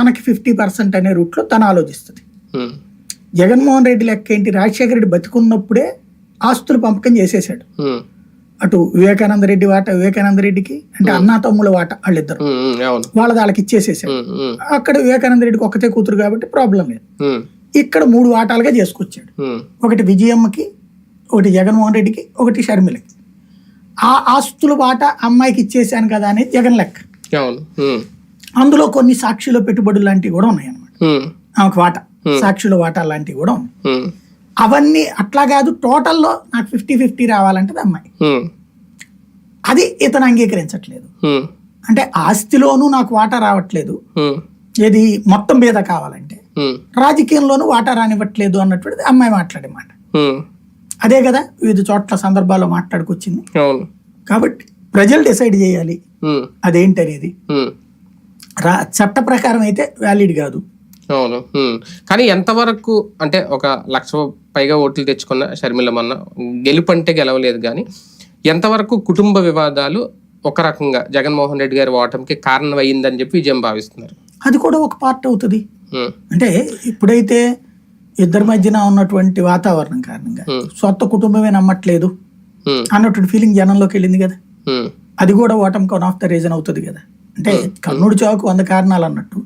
మనకి fifty percent అనే రూట్లో తను ఆలోచిస్తుంది. జగన్మోహన్ రెడ్డి లెక్క ఏంటి? రాజశేఖర రెడ్డి బతికున్నప్పుడే ఆస్తులు పంపకం చేసేసాడు అటు వివేకానంద రెడ్డి వాట వివేకానంద రెడ్డికి అంటే అన్నా తమ్ముల వాట వాళ్ళిద్దరు. వాళ్ళ వాళ్ళకి ఇచ్చేసేసాడు అక్కడ వివేకానంద రెడ్డికి ఒక్కతే కూతురు కాబట్టి ప్రాబ్లం లేదు. ఇక్కడ మూడు వాటాలుగా చేసుకొచ్చాడు. ఒకటి విజయమ్మకి ఒకటి జగన్మోహన్ రెడ్డికి ఒకటి షర్మిలకి. ఆ ఆస్తుల వాట అమ్మాయికి ఇచ్చేసాను కదా అనేది జగన్ లెక్క. అందులో కొన్ని సాక్షుల పెట్టుబడులు లాంటివి కూడా ఉన్నాయి అన్నమాట ఉమ్, ఆమెకు వాట. సాక్షుల వాటా లాంటివి కూడా ఉన్నాయి. అవన్నీ అట్లా కాదు టోటల్లో నాకు ఫిఫ్టీ ఫిఫ్టీ రావాలంటే అమ్మాయి. అది ఇతను అంగీకరించట్లేదు. అంటే ఆస్తిలోనూ నాకు వాటా రావట్లేదు. ఏది మొత్తం మీద కావాలంటే రాజకీయంలోనూ వాటా రానివ్వట్లేదు అన్నటువంటిది అమ్మాయి మాట్లాడే మాట అదే కదా వివిధ చోట్ల సందర్భాల్లో మాట్లాడుకొచ్చింది. కాబట్టి ప్రజలు డిసైడ్ చేయాలి. ఉమ్, చట్ట ప్రకారం అయితే వ్యాలిడ్ కాదు. అవును. కానీ ఎంతవరకు అంటే ఒక లక్ష పైగా ఓట్లు తెచ్చుకున్న షర్మిల మొన్న గెలుపు అంటే గెలవలేదు కానీ ఎంతవరకు కుటుంబ వివాదాలు ఒక రకంగా జగన్మోహన్ రెడ్డి గారి ఓటమికి కారణం అయ్యిందని చెప్పి విజయం భావిస్తున్నారు. అది కూడా ఒక పార్ట్ అవుతుంది. అంటే ఇప్పుడైతే ఇద్దరి మధ్యన ఉన్నటువంటి వాతావరణం కారణంగా. సొంత కుటుంబమే నమ్మట్లేదు అన్నటువంటి ఫీలింగ్ జనంలోకి వెళ్ళింది కదా. అది కూడా ఓటమికి వన్ ఆఫ్ ద రీజన్ అవుతుంది కదా. అంటే కర్ణుడి చావుకు వంద కారణాలు అన్నట్టు.